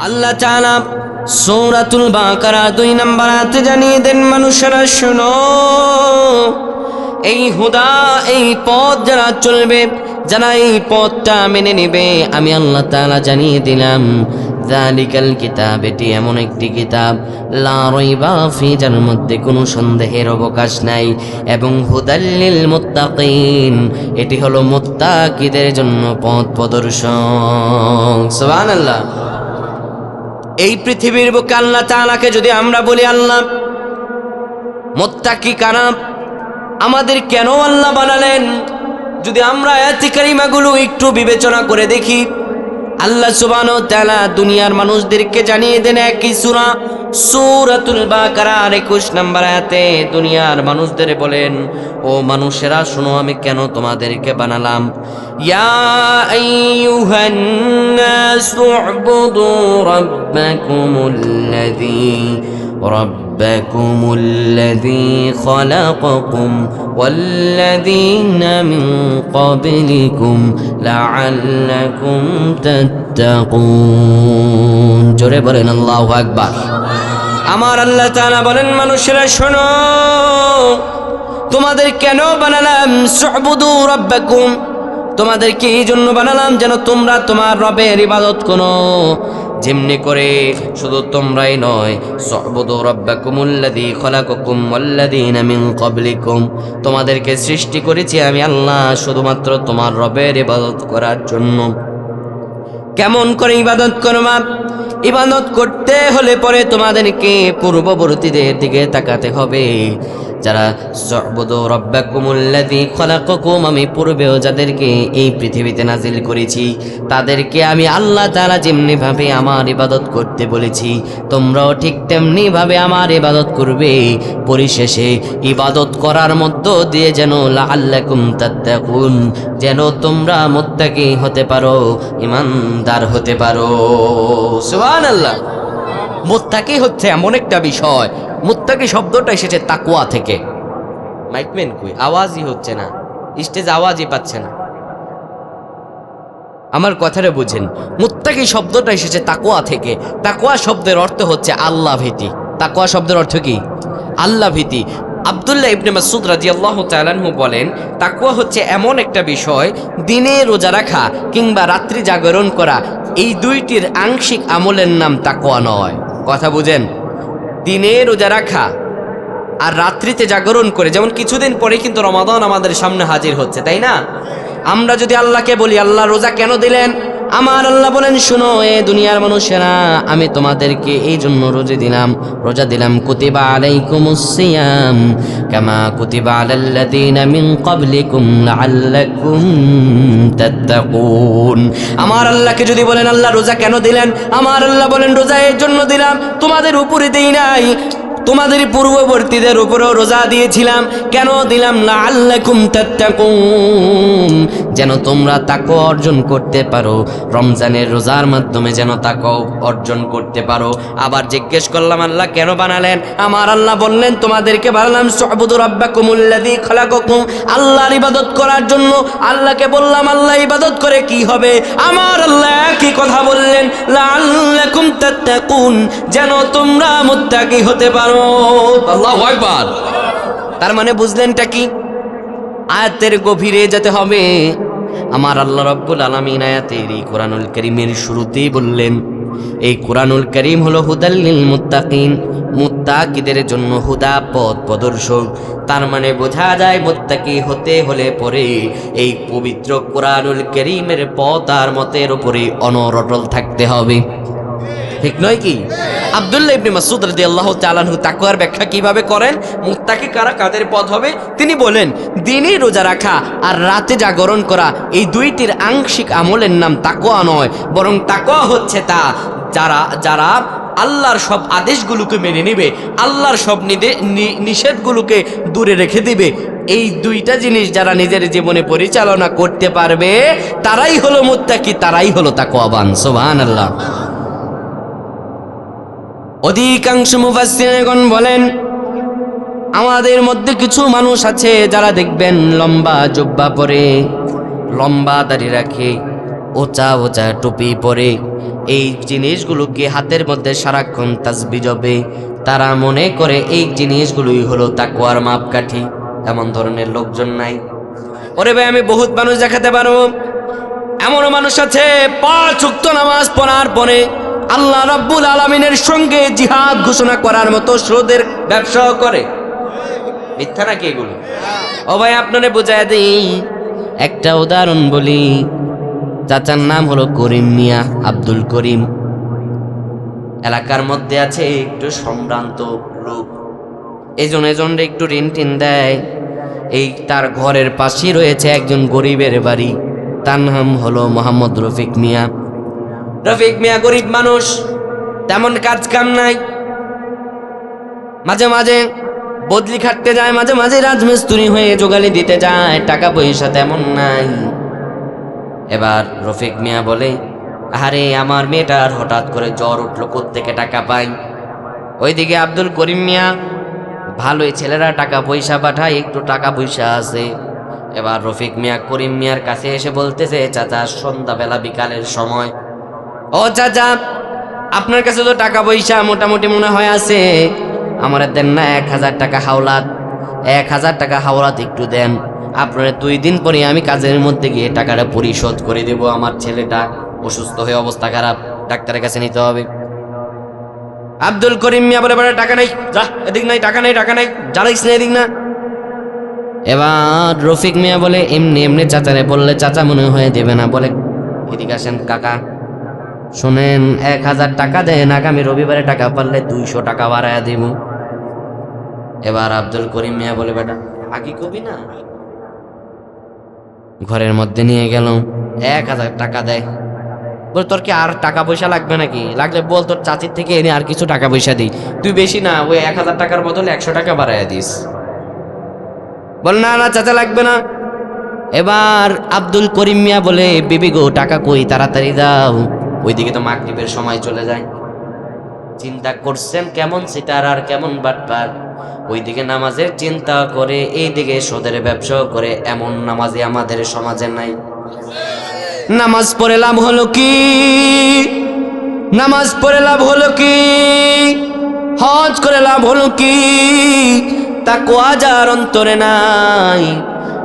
আল্লাহ তাআলা সূরাতুল বাকারা দুই নম্বর আয়াতে জানিয়ে দেন, মানুষেরা, শোনো। এই হুদা, এই পথ যারা চলবে, যারা এই পথটা মেনে নেবে, আমি আল্লাহ তাআলা জানিয়ে দিলাম জালিকাল কিতাব, এটি এমন একটি কিতাব। লা রাইবা ফি, যার মধ্যে কোনো সন্দেহের অবকাশ নাই। এবং হুদাল্লিল মুত্তাকিন, এটি হলো মুত্তাকিদের জন্য পথ প্রদর্শক। সুবহানাল্লাহ। এই পৃথিবীর বুকে আল্লাহ তালাকে যদি আমরা বলি, আল্লাহ মোত্তা কি কারা? আমাদের কেন আল্লাহ বানালেন? যদি আমরা এতিকারিমাগুলো কারিমাগুলো একটু বিবেচনা করে দেখি, আল্লাহ সুবান তেলা দুনিয়ার মানুষদেরকে জানিয়ে দেন একই সূরা। সূরাতুল বাকারা 21 নম্বর আয়াতে দুনিয়ার মানুষদের বলেন, ও মানুষেরা, শোনো, আমি কেন তোমাদেরকে বানালাম? ইয়া আইয়ুহান নাসু উবুদু রাব্বাকুমুল্লাযী ربكم الذي خلقكم والذين من قبلكم لعلكم تتقون জোরে বলেন আল্লাহু আকবার আমার আল্লাহ তাআলা বলেন মানুষেরা শোনো তোমাদের কেন বানালাম সুবুদু রাব্বাকুম তোমাদেরকে এই জন্য বানালাম যেন তোমরা তোমার রবের ইবাদত করো যেমনি করে শুধু তোমরাই নয়, সবুদু রব্বাকুমুল্লাদি খলাকাকুম ওয়াল্লাযীনা মিন কবলিকুম তোমাদেরকে সৃষ্টি করেছি আমি আল্লাহ শুধুমাত্র তোমার রবের ইবাদত করার জন্য। কেমন করে ইবাদত করবা? ইবাদত করতে হলে পরে তোমাদেরকে পূর্ববর্তীদের দিকে তাকাতে হবে। যারা খলাকাকুম আমি পূর্বেও যাদেরকে এই পৃথিবীতে নাজিল করেছি, তাদেরকে আমি আল্লাহ তারা যেমনি ভাবে আমার ইবাদত করতে বলেছি, তোমরাও ঠিক তেমনি ভাবে আমার ইবাদত করবে। পরিশেষে, ইবাদত করার মধ্য দিয়ে যেন লাআল্লাকুম তাত্তাকুন যেন তোমরা মুত্তাকি হতে পারো, ইমানদার হতে পারো। সুবহানাল্লাহ। মুত্তাকি হচ্ছে এমন একটা বিষয়। মুত্তাকি শব্দটা এসেছে তাকুয়া থেকে। মাইকম্যান কই? আওয়াজই হচ্ছে না। স্টেজ আওয়াজই পাচ্ছে না। আমার কথাটা বুঝেন। মুত্তাকি শব্দটা এসেছে তাকুয়া থেকে। তাকুয়া শব্দের অর্থ হচ্ছে আল্লাহ ভীতি। তাকুয়া শব্দের অর্থ কি? আল্লাহ ভীতি। আবদুল্লাহ ইবনে মাসুদ রাদিয়াল্লাহু তাআলাহু বলেন তাকুয়া হচ্ছে এমন একটা বিষয়, দিনে রোজা রাখা কিংবা রাত্রি জাগরণ করা, এই দুইটির আংশিক আমলের নাম তাকুয়া নয়। কথা বুঝেন? দিনে রোজা রাখা আর রাত্রিতে জাগরণ করে, যেমন কিছুদিন পরে কিন্তু রমাদান আমাদের সামনে হাজির হচ্ছে, তাই না? আমরা যদি আল্লাহকে বলি, আল্লাহ রোজা কেন দিলেন? আমার আল্লাহ বলেন, শুনো, এ দুনিয়ার মানুষেরা, আমি তোমাদেরকে এই জন্য রোজা দিলাম রোজা দিলাম, কুতিবা আলাইকুমুস সিয়াম, কামা কুতিবা আলাল্লাযীনা মিন ক্বাবলিকুম লাআল্লাকুম তাত্তাকুন। আমার আল্লাহকে যদি বলেন, আল্লাহ রোজা কেন দিলেন? আমার আল্লাহ বলেন, রোজা এর জন্য দিলাম, তোমাদের উপরে দেই নাই। তোমাদের পূর্ববর্তীদের উপরেও রোজা দিয়েছিলাম। কেন দিলাম? না আল্লাকুম তাত্তাকুন। যেন তোমরা তাকো অর্জন করতে পারো। রমজানের রোজার মাধ্যমে যেন তাকো অর্জন করতে পারো। আবার জিজ্ঞেস করলাম, আল্লাহ কেন বানালেন? আমার আল্লাহ বললেন, তোমাদেরকে বানালাম, সবুদু রাব্বাকুমুল্লাযী খলাকাকুম। আল্লাহর ইবাদত করার জন্য আল্লাহকে বললাম, আল্লাহ ইবাদত করে কি হবে? আমার আল্লাহ একই কথা বললেন, লাআল্লাকুম তাত্তাকুন। যেন তোমরা মুত্তাকি হতে পারো। আল্লাহু তার মানে বুঝলেনটা কি? আয়াতের গভীরে যেতে হবে। আমার আল্লাহ রব্বুল আলামিন আয়াতের এই কোরআনুল করিমের শুরুতেই বললেন এই কোরআনুল করিম হলো হুদাল্লিল মুত্তাকিন মুত্তাকিদের জন্য হুদা পথ প্রদর্শক। তার মানে বোঝা যায় মুত্তাকি হতে হলে পরে এই পবিত্র কোরআনুল করিমের পথ আর মতের উপরে অনরটল থাকতে হবে। ঠিক নয় কি? আব্দুল্লাহ ইবনে মাসুদ রাদিয়াল্লাহু তাআলা আনহু তাকওয়ার ব্যাখ্যা কীভাবে করেন? মুত্তাকি কারা কাদের পথ হবে? তিনি বলেন দিনে রোজা রাখা আর রাতে জাগরণ করা এই দুইটির আংশিক আমলের নাম তাকওয়া নয়, বরং তাকওয়া হচ্ছে তা, যারা যারা আল্লাহর সব আদেশগুলোকে মেনে নেবে, আল্লাহর সব নিষেধগুলোকে দূরে রেখে দিবে। এই দুইটা জিনিস যারা নিজের জীবনে পরিচালনা করতে পারবে, তারাই হলো মুত্তাকি, তারাই হলো তাকওয়াবান, সুবহানাল্লাহ। অধিকাংশ মুফাসসিরগণ বলেন, আমাদের মধ্যে কিছু মানুষ আছে যারা দেখবেন লম্বা জুব্বা পরে, লম্বা দাড়ি রাখে, ওচা ওচা টুপি পরে। এই জিনিসগুলোকে হাতের মধ্যে সারাক্ষণ তাসবি জবে তারা মনে করে এই জিনিসগুলোই হলো তাকুয়ার মাপকাঠি। এমন ধরনের লোকজন নাই। ওরে ভাই, আমি বহুত মানুষ দেখাতে পারব এমনও মানুষ আছে, পাঁচ উক্ত নামাজ পড়ার পরে আল্লাহ রাব্বুল আলমিনের সঙ্গে জিহাদ ঘোষণা করার মতো স্রোতের ব্যবসাও করে। মিথ্যা নাকি এগুলো? ও ভাই, আপনারে বোঝায় দিই। একটা উদাহরণ বলি। চাচার নাম হলো করিম মিয়া আব্দুল করিম। এলাকার মধ্যে আছে একটু সম্ভ্রান্ত লোক। এজন এজন একটু ঋণ টিন দেয়। এই তার ঘরের পাশেই রয়েছে একজন গরিবের বাড়ি। তার নাম হলো মোহাম্মদ রফিক মিয়া। রফিক মিয়া গরিব মানুষ, তেমন কাজ কাম নাই। মাঝে মাঝে বদলি খাটতে যায়, মাঝে মাঝে রাজমিস্ত্রি হয়ে জোগালি দিতে যায়, টাকা পয়সা তেমন নাই। এবার রফিক মিয়া বলে আরে আমার মেয়েটার হঠাৎ করে জ্বর উঠল, কোত্থেকে টাকা পাই? ওইদিকে আব্দুল করিম মিয়া, ভালোই, ছেলেরা টাকা পয়সা পাঠায়, একটু টাকা পয়সা আছে। এবার রফিক মিয়া করিম মিয়ার কাছে এসে বলতেছে, চাচা, সন্ধ্যাবেলা বিকালের সময় ও চাচা, আপনার কাছে তো টাকা পয়সা মোটামুটি মনে হয় আছে। আমার দেন না এক হাজার টাকা হাওলাত। এক হাজার টাকা হাওলাত একটু দেন। আপনার দুই দিন পরে আমি কাজের মধ্যে গিয়ে টাকাটা পরিশোধ করে দেব। আমার ছেলেটা অসুস্থ হয়ে অবস্থা খারাপ, ডাক্তারের কাছে নিতে হবে। আব্দুল করিম মিয়া বলে বলে টাকা নেই। যা, এদিক নাই, টাকা নেই টাকা নেই। জানাইস না, এদিক না। এবার রফিক মিয়া বলে, এমনি এমনি চাচারে বললে চাচা মনে হয়ে দেবে না। বলে, এদিকে আসেন, কাকা। শোনেন, এক হাজার টাকা দেন, আগামী রবিবারে টাকা পারলে দুইশো টাকা বাড়ায় দিব এবার আব্দুল করিম মিয়া বলে, বেটা আগে কবি না? ঘরের মধ্যে নিয়ে গেল এক হাজার টাকা দেয় বল, তোর কি আর টাকা পয়সা লাগবে নাকি? লাগলে বল, তোর চাচির থেকে এনে আর কিছু টাকা পয়সা দিই। তুই বেশি না, ওই এক হাজার টাকার বদলে একশো টাকা বাড়াইয়া দিস। বল, না না, চাচা, লাগবে না। এবার আব্দুল করিম মিয়া বলে, বিবি গো, টাকা কই? তাড়াতাড়ি দাও। ওইদিকে তো মাগরিবের সময় চলে যায়। চিন্তা করছেন কেমন? সিতার আর কেমন বাটপার ওইদিকে নামাজের চিন্তা করে, এইদিকে সোদের ব্যবসাও করে, এমন নামাজে আমাদের সমাজে নাই। নামাজ পড়ে লাভ হলো কি? নামাজ পড়ে লাভ হলো কি? হজ করে লাভ হলো কি? তা যার অন্তরে নাই,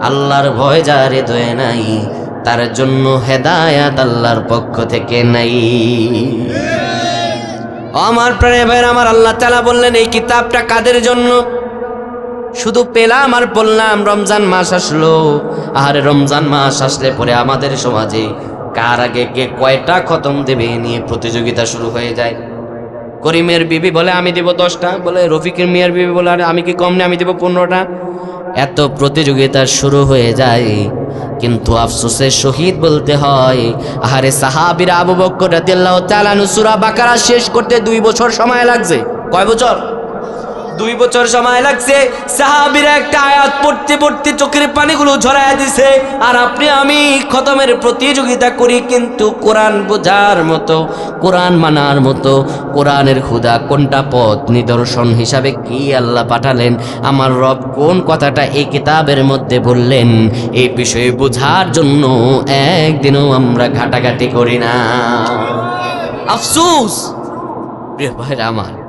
আল্লাহর ভয় যার হৃদয়ে নাই তার জন্য হেদায়াত আল্লাহর পক্ষ থেকে নাই। আমার প্রাণে ভাইয়ের, আমার আল্লাহ তালা বললেন, এই কিতাবটা কাদের জন্য? শুধু পেলাম আর বললাম, রমজান মাস আসলো। আর রমজান মাস আসলে পরে আমাদের সমাজে কার আগে কে কয়টা খতম দেবে নিয়ে প্রতিযোগিতা শুরু হয়ে যায়। করিমের বিবি বলে, আমি দেব দশটা। বলে, রফিকের মিয়ার বিবি বলে আমি কি কম নেই, আমি দেব পনেরোটা? এত প্রতিযোগিতা শুরু হয়ে যায়। কিন্তু আফসোসে শহীদ বলতে হয়, আহারে সাহাবিরা আবু বক্কর রাদিয়াল্লাহু তাআলা নুসুরা বাকারা শেষ করতে দুই বছর সময় লাগছে। কয় বছর? দুই বছর সময় লাগছে। সাহাবিরা একটা আয়াত পড়তে পড়তে চোখের পানিগুলো ঝরাইয়া দিছে। আর আপনি, আমি খতমের প্রতিযোগিতা করি কিন্তু কোরআন বোঝার মতো, কোরআন মানার মতো, কোরআনের খুদা কোনটা পথ নিদর্শন হিসাবে কি আল্লাহ পাঠালেন, আমার রব কোন কথাটা এই কিতাবের মধ্যে বললেন এই বিষয়ে বোঝার জন্য একদিনও আমরা ঘাটাঘাটি করি না। আফসুস! প্রিয় ভাইরা আমার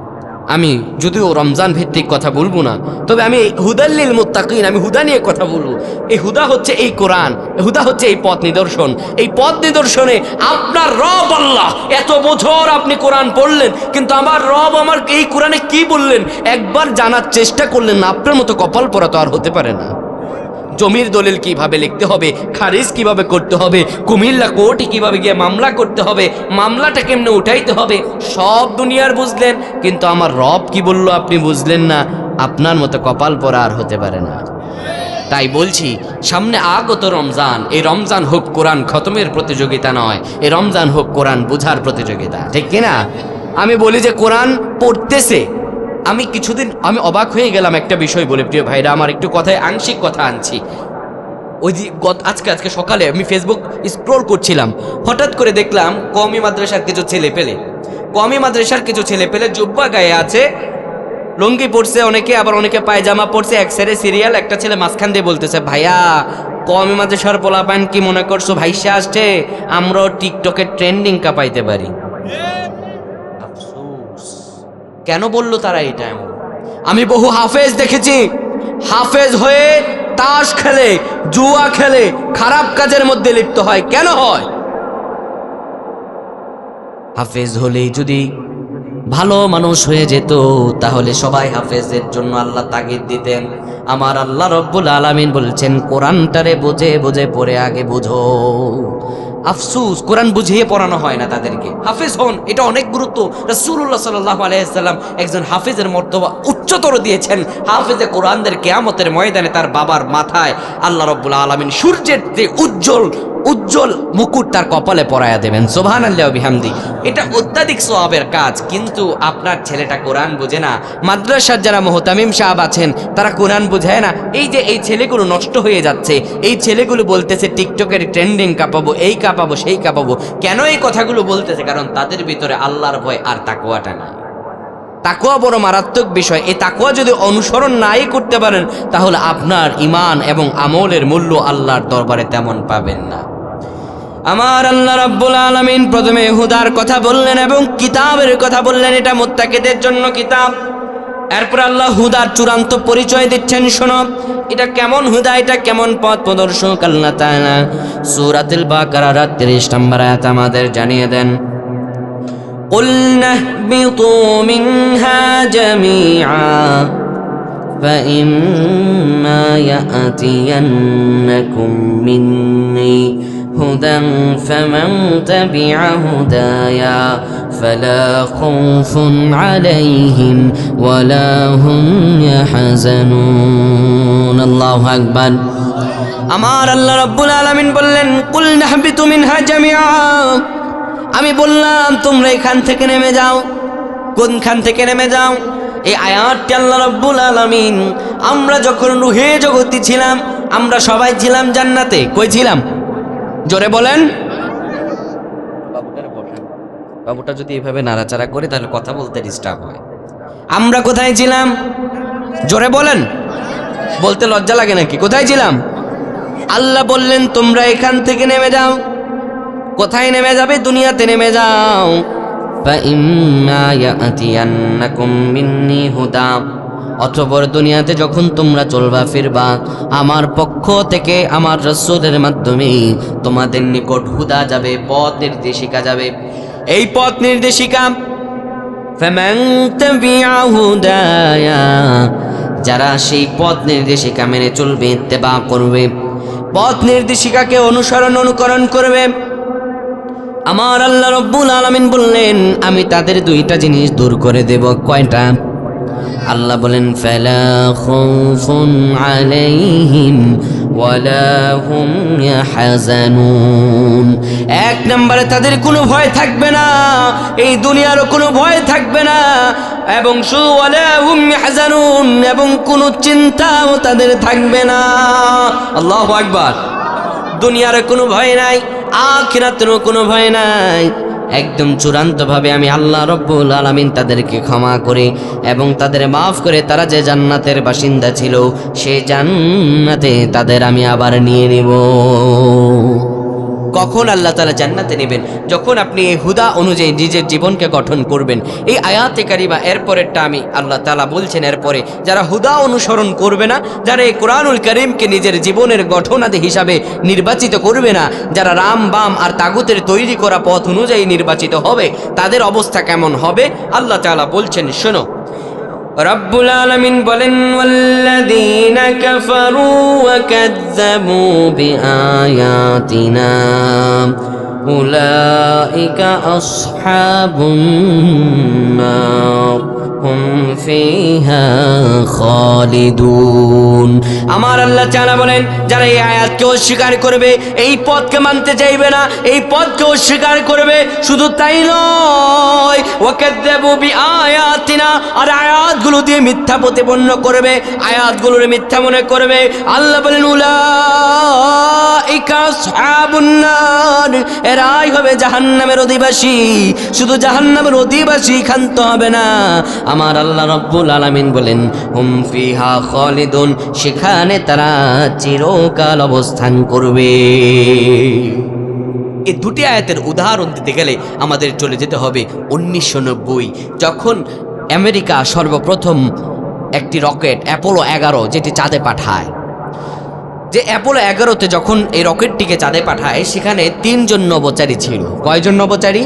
আমি যদিও রমজান ভিত্তিক কথা বলব না, তবে আমি হুদাল্লিল মুত্তাকিন, আমি হুদা নিয়ে কথা বলব। এই হুদা হচ্ছে এই কোরআন হুদা হচ্ছে এই পথ নিদর্শন। এই পথ নিদর্শনে আপনার রব আল্লাহ। এত বছর আপনি কোরআন পড়লেন, কিন্তু আমার রব আমার এই কোরআনে কি বললেন? একবার জানার চেষ্টা করলেন আপনার মতো কপাল পরা তো আর হতে পারে না। জমির দলিল কীভাবে লিখতে হবে, খারিজ কীভাবে করতে হবে, কুমিল্লা কোর্টে কীভাবে গিয়ে মামলা করতে হবে, মামলাটা কেমনে উঠাইতে হবে, সব দুনিয়ার বুঝলেন, কিন্তু আমার রব কি বলল আপনি বুঝলেন না, আপনার মতো কপাল পরা আর হতে পারে না। তাই বলছি, সামনে আগত রমজান, এই রমজান হোক কোরআন খতমের প্রতিযোগিতা নয়, এই রমজান হোক কোরআন বুঝার প্রতিযোগিতা, ঠিক কিনা? আমি বলি যে কোরআন পড়তেছে আমি কিছুদিন, আমি অবাক হয়ে গেলাম একটা বিষয় বলে, প্রিয় ভাইরা, আমার একটু কথায় আংশিক কথা আনছি। ওই যে গত আজকে আজকে সকালে আমি ফেসবুক স্ক্রোল করছিলাম, হঠাৎ করে দেখলাম কমি মাদ্রাসার কিছু ছেলে পেলে। কমি মাদ্রাসার কিছু ছেলে পেলে জুব্বা গায়ে আছে, লুঙ্গি পড়ছে অনেকে, আবার অনেকে পায়জামা পড়ছে এক সাইডে সিরিয়াল একটা ছেলে মাঝখান দিয়ে বলতেছে, ভাইয়া কমি মাদ্রাসার সর পোলা কি মনে করছ? ভাইসা আসছে, আমরাও টিকটকে ট্রেন্ডিং কাপাইতে পারি। কেন বলল তারা এটা এমন? আমি বহু হাফেজ দেখেছি। হাফেজ হয়ে তাস খেলে, জুয়া খেলে, খারাপ কাজের মধ্যে লিপ্ত হয়। কেন হয়? হাফেজ হলেই যদি ভালো মানুষ হয়ে যেত, তাহলে সবাই হাফেজের জন্য আল্লাহ তাগিদ দিতেন। আমার আল্লাহ রব্বুল আলামিন বলছেন, কোরআনটারে বোঝে বোঝে পড়ে আগে বুঝো। আফসুস, কোরআন বুঝিয়ে পড়ানো হয় না তাদেরকে। হাফেজ হন, এটা অনেক গুরুত্ব। রাসূলুল্লাহ সাল্লাহ আলাইহি সাল্লাম একজন হাফেজের মর্তবা উচ্চতর দিয়েছেন। হাফেজে কোরআনদের কেয়ামতের ময়দানে তার বাবার মাথায় আল্লাহ রব্বুল আলামিন সূর্যের যে উজ্জ্বল উজ্জ্বল মুকুট তার কপালে পরায়া দেবেন। সোভান আল্লাহ এটা অত্যাধিক সোয়াবের কাজ, কিন্তু আপনার ছেলেটা কোরআন বুঝে না। মাদ্রাসার যারা মোহতামিম সাহেব আছেন, তারা কোরআন বুঝায় না। এই যে এই ছেলেগুলো নষ্ট হয়ে যাচ্ছে, এই ছেলেগুলো বলতেছে, টিকটকের ট্রেন্ডিং কাঁপাবো, এই কাঁপাবো, সেই কাঁপাবো। কেন এই কথাগুলো বলতেছে? কারণ তাদের ভিতরে আল্লাহর ভয় আর তাকুয়াটা নাই। তাকুয়া বড় মারাত্মক বিষয়। এই তাকুয়া যদি অনুসরণ নাই করতে পারেন, তাহলে আপনার ইমান এবং আমলের মূল্য আল্লাহর দরবারে তেমন পাবেন না। আমার আল্লাহ রাব্বুল আলামিন প্রথমে হুদার কথা বললেন এবং কিতাবের কথা বললেন এটা মোত্তাকিদের জন্য কিতাব এরপর আল্লাহ হুদার চূড়ান্ত পরিচয় দিচ্ছেন শোনো এটা কেমন হুদা এটা কেমন পথ প্রদর্শক আল্লাহ তাআলা সূরাতুল বাকারা 30 নম্বর আয়াত আমাদের জানিয়ে দেন قلنا اهبطوا منها جميعا فإما يأتينكم مني هدى فمن تبع هدايا فلا خوف عليهم ولا هم يحزنون الله أكبر আমার আল্লাহ রাব্বুল আলামিন বললেন কুল নাহবিতু মিনহা জামিআ আমি বললাম তোমরা এখান থেকে নেমে যাও কোনখান থেকে নেমে যাও এই আয়াতটি আল্লাহ রাব্বুল আলামিন আমরা যখন রুহে জগতি ছিলাম আমরা সবাই ছিলাম জান্নাতে কই ছিলাম জোরে বলেন বাবুটা যদি এভাবে নাড়াচাড়া করে তাহলে কথা বলতে ডিস্টার্ব হয় আমরা কোথায় ছিলাম জোরে বলেন বলতে লজ্জা লাগে নাকি কোথায় ছিলাম আল্লাহ বললেন তোমরা এখান থেকে নেমে যাও কোথায় নেমে যাবে দুনিয়াতে নেমে যাও فإما يأتينكم مني هدى অতপর দুনিয়াতে যখন তোমরা চলবা ফিরবা, আমার পক্ষ থেকে আমার রসুলের মাধ্যমে তোমাদের নিকট হুদা যাবে, পথ নির্দেশিকা যাবে। এই পথ নির্দেশিকা যারা সেই পথ নির্দেশিকা মেনে চলবে তেবা করবে। পথ নির্দেশিকাকে অনুসরণ, অনুকরণ করবে। আমার আল্লাহ রব্বুল আলমিন বললেন, আমি তাদের দুইটা জিনিস দূর করে দেব। কয়টা? আল্লাহ বলেন এক নম্বরে তাদের কোনো ভয় থাকবে না, এই দুনিয়ারও কোনো ভয় থাকবে না, এবং শুধু ইয়াহজানুন, এবং কোনো চিন্তাও তাদের থাকবে না। আল্লাহু আকবার। দুনিয়ার কোনো ভয় নাই, আখিরাতেরও কোনো ভয় নাই। একদম চূড়ান্তভাবে আমি আল্লাহ রব্বুল আলমিন তাদেরকে ক্ষমা করে এবং তাদের মাফ করে তারা যে জান্নাতের বাসিন্দা ছিল, সে জান্নাতে তাদের আমি আবার নিয়ে নেব। কখন আল্লাহ তালা জান্নাতে নেবেন? যখন আপনি এই হুদা অনুযায়ী নিজের জীবনকে গঠন করবেন। এই আয়াতে কারিমা এরপরেরটা আমি আল্লাহ তালা বলছেন এরপরে, যারা হুদা অনুসরণ করবে না, যারা এই কোরআনুল করিমকে নিজের জীবনের গঠনাদি হিসাবে নির্বাচিত করবে না, যারা রাম, বাম আর তাগুতের তৈরি করা পথ অনুযায়ী নির্বাচিত হবে, তাদের অবস্থা কেমন হবে? আল্লাহ তালা বলছেন, শোনো রব্বুল আলমিন বলেন ওয়াল্লাযীনা কাফারু ওয়া কাযযাবু বিআয়াতিনা উলাইকা আসহাবুন নার আমার আল্লাহ চালা বলেন, যারা এই আয়াতকে অস্বীকার করবে, এই পথকে মানতে চাইবে না, এই পথকে অস্বীকার করবে, শুধু তাই নয়, ওয়াকাদ্দাবু বিআয়াতিনা, আর আয়াতগুলো দিয়ে মিথ্যা প্রতিপন্ন করবে, আয়াতগুলোর মিথ্যা মনে করবে। আল্লাহ বলেন এরাই হবে জাহান্নামের অধিবাসী। শুধু জাহান্নামের অধিবাসী খান্ত হবে না আমার আল্লাহ রব্বুল আলামিন বলেন, হুম, ফিহা খালিদুন সেখানে তারা চিরকাল অবস্থান করবে। এই দুটি আয়াতের উদাহরণ দিতে গেলে আমাদের চলে যেতে হবে উনিশশো নব্বই, যখন আমেরিকা সর্বপ্রথম একটি রকেট অ্যাপোলো এগারো যেটি চাঁদে পাঠায়। যে অ্যাপোলো এগারোতে যখন এই রকেটটিকে চাঁদে পাঠায়, সেখানে তিনজন নবচারী ছিল। কয়জন নবচারী?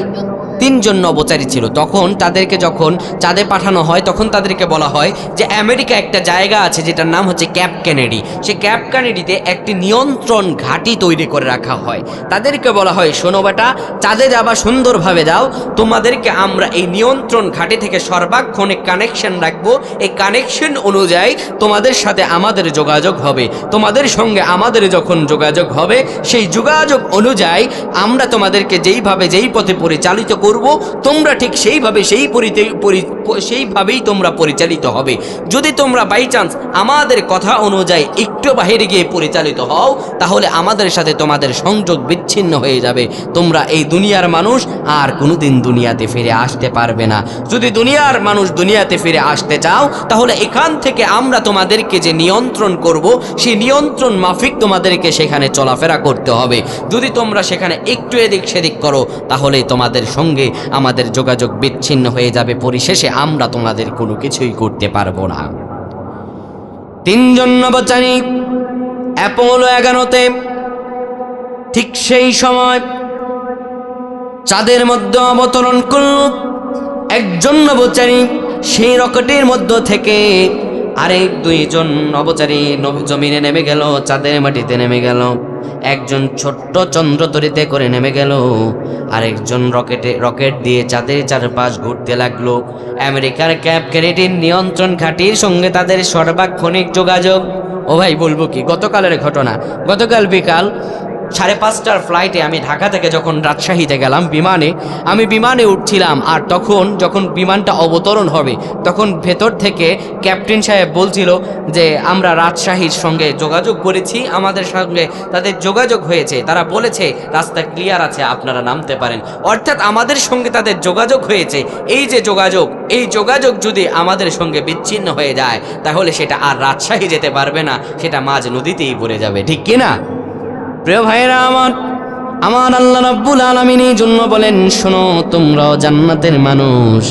তিনজন নবচারী ছিল। তখন তাদেরকে যখন চাঁদে পাঠানো হয়, তখন তাদেরকে বলা হয় যে, আমেরিকা একটা জায়গা আছে যেটার নাম হচ্ছে ক্যাপ ক্যানেডি সে ক্যাপ ক্যানেডিতে একটি নিয়ন্ত্রণ ঘাঁটি তৈরি করে রাখা হয়। তাদেরকে বলা হয়, শোনো বেটা, চাঁদে যাবা, সুন্দরভাবে যাও। তোমাদেরকে আমরা এই নিয়ন্ত্রণ ঘাঁটি থেকে সর্বাক্ষণে কানেকশন রাখব। এই কানেকশন অনুযায়ী তোমাদের সাথে আমাদের যোগাযোগ হবে। তোমাদের সঙ্গে আমাদের যখন যোগাযোগ হবে, সেই যোগাযোগ অনুযায়ী আমরা তোমাদেরকে যেইভাবে যেই পথে পরিচালিত করব, তোমরা ঠিক সেইভাবে সেই সেইভাবেই তোমরা পরিচালিত হবে। যদি তোমরা বাই চান্স আমাদের কথা অনুযায়ী একটু বাহিরে গিয়ে পরিচালিত হও, তাহলে আমাদের সাথে তোমাদের সংযোগ বিচ্ছিন্ন হয়ে যাবে। তোমরা এই দুনিয়ার মানুষ, আর কোনোদিন দুনিয়াতে ফিরে আসতে পারবে না। যদি দুনিয়ার মানুষ দুনিয়াতে ফিরে আসতে চাও, তাহলে এখান থেকে আমরা তোমাদেরকে যে নিয়ন্ত্রণ করব, সেই নিয়ন্ত্রণ মাফিক তোমাদেরকে সেখানে চলাফেরা করতে হবে। যদি তোমরা সেখানে একটু এদিক সেদিক করো, তাহলে তোমাদের সঙ্গে আমাদের যোগাযোগ বিচ্ছিন্ন হয়ে যাবে, পরিশেষে আমরা তোমাদের কোনো কিছুই করতে পারব না। তিনজন নবচারী অ্যাপোলো এগারোতে ঠিক সেই সময় চাঁদের মধ্যে অবতরণ করল। একজন নবচারী সেই রকেটের মধ্য থেকে আরেক দুইজন নবচারী নব- জমিনে নেমে গেল, চাঁদের মাটিতে নেমে গেল। একজন ছোট্ট চন্দ্র চন্দ্রতরিতে করে নেমে গেল। আরেকজন রকেটে রকেট দিয়ে চাঁদের চারপাশ ঘুরতে লাগল। আমেরিকার ক্যাপ ক্যারেটির নিয়ন্ত্রণ ঘাঁটির সঙ্গে তাদের সর্বাক্ষণিক যোগাযোগ। ও ভাই, বলব কি, গতকালের ঘটনা। গতকাল বিকাল সাড়ে পাঁচটার ফ্লাইটে আমি ঢাকা থেকে যখন রাজশাহীতে গেলাম বিমানে, আমি বিমানে উঠছিলাম আর তখন যখন বিমানটা অবতরণ হবে, তখন ভেতর থেকে ক্যাপ্টেন সাহেব বলছিল যে, আমরা রাজশাহীর সঙ্গে যোগাযোগ করেছি, আমাদের সঙ্গে তাদের যোগাযোগ হয়েছে। তারা বলেছে, রাস্তা ক্লিয়ার আছে, আপনারা নামতে পারেন। অর্থাৎ আমাদের সঙ্গে তাদের যোগাযোগ হয়েছে। এই যে যোগাযোগ, এই যোগাযোগ যদি আমাদের সঙ্গে বিচ্ছিন্ন হয়ে যায়, তাহলে সেটা আর রাজশাহী যেতে পারবে না, সেটা মাঝ নদীতেই পড়ে যাবে, ঠিক কিনা প্রিয় ভাইরা আমার আমার আল্লাহ রাব্বুল আলামিন এই জন্য বলেন শোনো তোমরাও জান্নাতের মানুষ।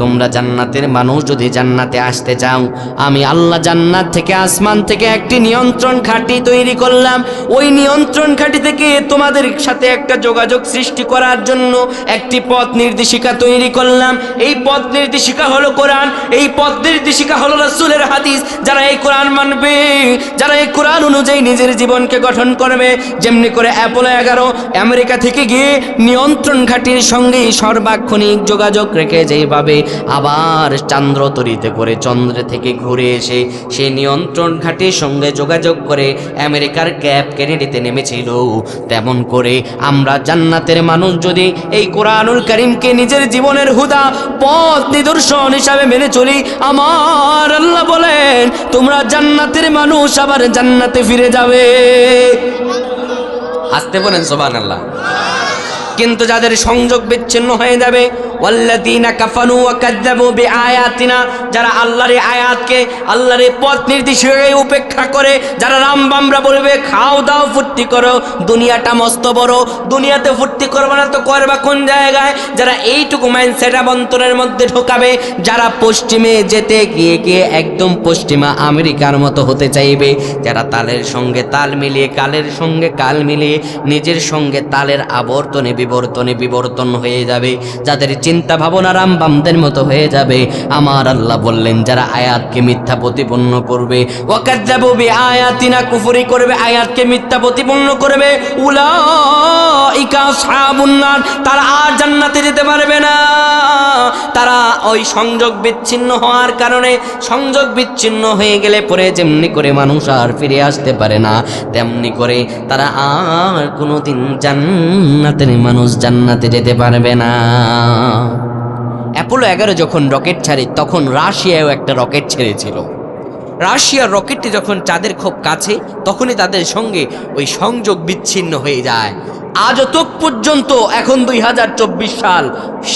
তোমরা জান্নাতের মানুষ যদি জান্নাতে আসতে চাও, আমি আল্লাহ জান্নাত থেকে আসমান থেকে একটি নিয়ন্ত্রণ ঘাঁটি তৈরি করলাম। ওই নিয়ন্ত্রণ ঘাঁটি থেকে তোমাদের সাথে একটা যোগাযোগ সৃষ্টি করার জন্য একটি পথ নির্দেশিকা তৈরি করলাম। এই পথ নির্দেশিকা হলো কোরআন। এই পথ নির্দেশিকা হলো রাসূলের হাদিস। যারা এই কোরআন মানবে, যারা এই কোরআন অনুযায়ী নিজের জীবনকে গঠন করবে, যেমনি করে অ্যাপোলো এগারো, আমেরিকা থেকে গিয়ে নিয়ন্ত্রণ ঘাটির সঙ্গেই সর্বাক্ষণিক যোগাযোগ রেখে যেভাবে আবার চান্দ্রতরিতে করে চন্দ্রে থেকে ঘুরে এসে সে নিয়ন্ত্রণ ঘাটির সঙ্গে যোগাযোগ করে আমেরিকার ক্যাপ কেনেডিতে নেমেছিল। তেমন করে আমরা জান্নাতের মানুষ যদি এই কোরআনুল করিমকে নিজের জীবনের হুদা, পথ নিদর্শন হিসাবে মেনে চলি, আমার আল্লাহ বলেন, তোমরা জান্নাতের মানুষ আবার জান্নাতে ফিরে যাবে। আসতে বলেন সোবান আল্লাহ কিন্তু যাদের সংযোগ বিচ্ছিন্ন হয়ে যাবে যারা আল্লাহর আয়াতকে, আল্লাহর পথ নির্দেশকে উপেক্ষা করে, যারা রামবামরা বলবে, খাও দাও, ফুর্তি করো, দুনিয়াটা মস্ত বড়, দুনিয়াতে ফুর্তি করবে না তো করবা কোন জায়গায়? যারা এইটুকু মাইন্ডসেট অন্তরের মধ্যে ঢোকাবে, যারা পশ্চিমে যেতে গিয়ে গিয়ে একদম পশ্চিমা আমেরিকার মতো হতে চাইবে, যারা তালের সঙ্গে তাল মিলিয়ে, কালের সঙ্গে কাল মিলিয়ে, নিজের সঙ্গে তালের আবর্তনে বিবর্তনে বিবর্তন হয়ে যাবে, যাদের চিন্তা ভাবনা রামবামদের মতো হয়ে যাবে। আমার আল্লাহ বললেন, যারা আয়াতকে মিথ্যা প্রতিপন্ন করবে, ওয়াকাজ্জাবু বিআয়াতিনা, কুফরি করবে, আয়াতকে মিথ্যা প্রতিপন্ন করবে, উলাইকা আসহাবুন তারা আর জান্নাতে যেতে পারবে না। তারা ওই সংযোগ বিচ্ছিন্ন হওয়ার কারণে, সংযোগ বিচ্ছিন্ন হয়ে গেলে পরে যেমনি করে মানুষ আর ফিরে আসতে পারে না, তেমনি করে তারা আর কোনোদিন জান্নাতের মানুষ জান্নাতে যেতে পারবে না। অ্যাপোলো এগারো যখন রকেট ছাড়ে, তখন রাশিয়াও একটা রকেট ছেড়েছিল। রাশিয়ার রকেটটি যখন চাঁদের খুব কাছে, তখনই তাদের সঙ্গে ওই সংযোগ বিচ্ছিন্ন হয়ে যায়। আজও তোক পর্যন্ত এখন দুই হাজার চব্বিশ সাল।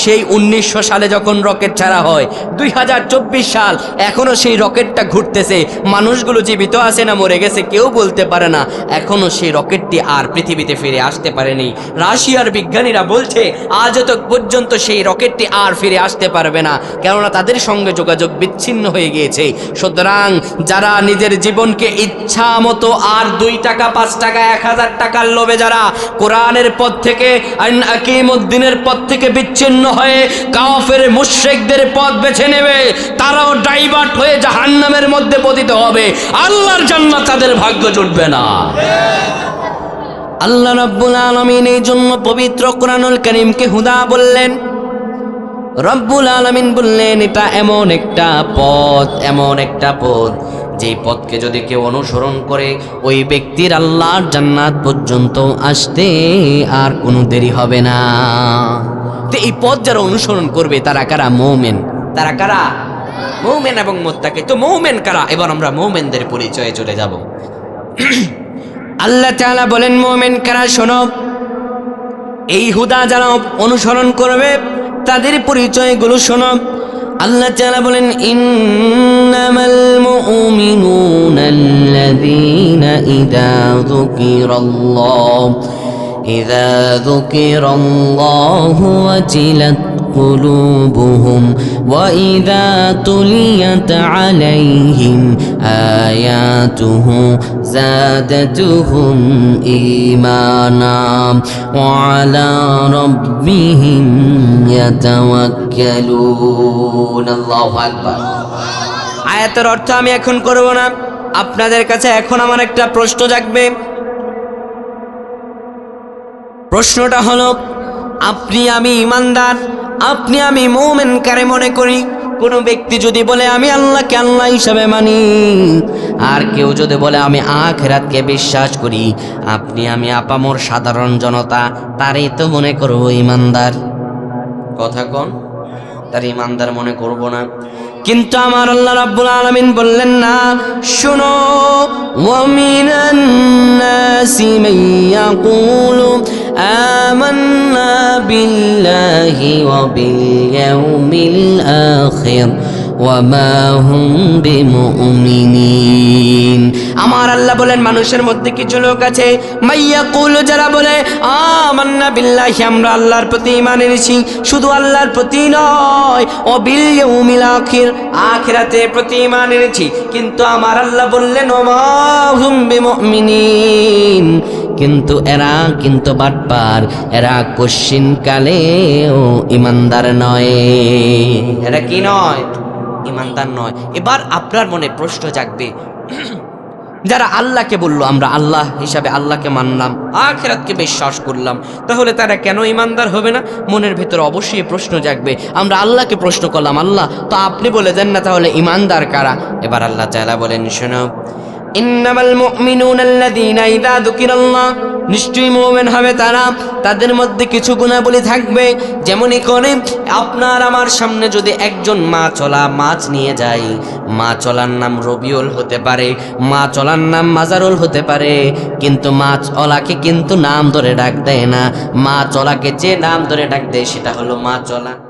সেই উনিশশো সালে যখন রকেট ছাড়া হয়, দুই হাজার চব্বিশ সাল এখনও সেই রকেটটা ঘুরতেছে। মানুষগুলো জীবিত আছে না, মরে গেছে, কেউ বলতে পারে না। এখনও সেই রকেটটি আর পৃথিবীতে ফিরে আসতে পারেনি। রাশিয়ার বিজ্ঞানীরা বলছে আজও তো পর্যন্ত সেই রকেটটি আর ফিরে আসতে পারবে না, কেননা তাদের সঙ্গে যোগাযোগ বিচ্ছিন্ন হয়ে গিয়েছে। সুতরাং যারা নিজের জীবনকে ইচ্ছা মতো আর দুই টাকা, পাঁচ টাকা, এক হাজার টাকার লোভে যারা কোরআনের পথ থেকে, আইন আকিমুদ্দিনের পথ থেকে বিচ্ছিন্ন হয়ে কাফের মুশ্রিকদের পথ বেছে নেবে। তারাও ডাইভার্ট হয়ে জাহান্নামের মধ্যে পতিত হবে। আল্লাহর জান্নাত তাদের ভাগ্য জুটবে না। আল্লাহ রাব্বুল আলামিন এই জন্য পবিত্র কোরআনুল করিমকে হুদা বললেন। রব্বুল আলামিন বললেন, এটা এমন একটা পথ, এমন একটা পথ যে পথকে যদি কেউ অনুসরণ করে, ওই ব্যক্তির আল্লাহর জান্নাত পর্যন্ত আসতে আর কোনো দেরি হবে না। তো এই পথ যারা অনুসরণ করবে, তারা কারা? মৌমেন। তারা কারা? মৌমেন এবং মোত্তাকে। তো মৌমেন কারা? এবার আমরা মৌমেনদের পরিচয়ে চলে যাব। আল্লাহ তাআলা বলেন, মোমেন কারা? শোনো, এই হুদা যারা অনুসরণ করবে, তাদের পরিচয়গুলো শোনো। আল্লাহ তাআলা বলেন ইন্নামাল মুমিনুনা আল্লাযীনা ইযা যুকিরাল্লাহ ইযা যুকিরাল্লাহু ওয়াজিলাত قلوبهم وإذا تليت عليهم آياته زادتهم إيمانا وعلى ربهم يتوكلون الله أكبر আয়াতের অর্থ আমি এখন করব না আপনাদের কাছে এখন আমার একটা প্রশ্ন জাগবে প্রশ্নটা হলো আপনি আমি ইমানদার আপনি আমি মৌমেন কারে মনে করি? কোনো ব্যক্তি যদি বলে, আমি আল্লাহকে আল্লাহ হিসাবে মানি। আর কেউ যদি বলে, আমি আখেরাতকে বিশ্বাস করি। আপনি আমি আপামর সাধারণ জনতা, তারই তো মনে করব ইমানদার। কথা কন, তার ইমানদার মনে করব না। কিন্তু আমার আল্লাহ রাব্বুল আলামিন বললেন না শুনো ওয়ামিনান নাসি মান ইয়াকুলু আমান্না বিল্লাহি ওয়া বিল ইয়াউমিল আখির আমার আল্লাহ বলেন, মানুষের মধ্যে কিছু লোক আছে, মাইয়া কুল, যারা বলে, আমান্না বিল্লাহি, আমরা আল্লাহর প্রতি ঈমান এনেছি, শুধু আল্লাহর প্রতি নয় ও বিল আখির আখিরাতের প্রতি ঈমান এনেছি। কিন্তু আমার আল্লাহ বললেন ওমা হুম কিন্তু এরা কিন্তু বাটপার, এরা কশ্চিন ও ইমানদার নয়। এরা কি নয়? ইমানদার নয়। এবার আপনার মনে প্রশ্ন জাগবে। যারা আল্লাহকে বলল, আমরা আল্লাহ হিসাবে আল্লাহকে মানলাম, আখেরাতকে বিশ্বাস করলাম, তাহলে তারা কেন ইমানদার হবে না? মনের ভেতরে অবশ্যই প্রশ্ন জাগবে। আমরা আল্লাহকে প্রশ্ন করলাম, আল্লাহ, তো আপনি বলে দেন না তাহলে ইমানদার কারা? এবার আল্লাহ চাইলা বলেন, শোনো ইন্নামাল মুমিনুন আল্লাযীনা ইযা নিশ্চয়ই হবে তারা। তাদের মধ্যে কিছু থাকবে। যেমনই আপনার আমার সামনে যদি একজন মা চলা মাছ নিয়ে যায়। মা চলার নাম রবিউল হতে পারে, মা চলার নাম মাজারুল হতে পারে। কিন্তু মাছ অলাকে কিন্তু নাম ধরে ডাক দেয় না। মা চলাকে যে নাম ধরে ডাক দেয়, সেটা হলো মা চলা।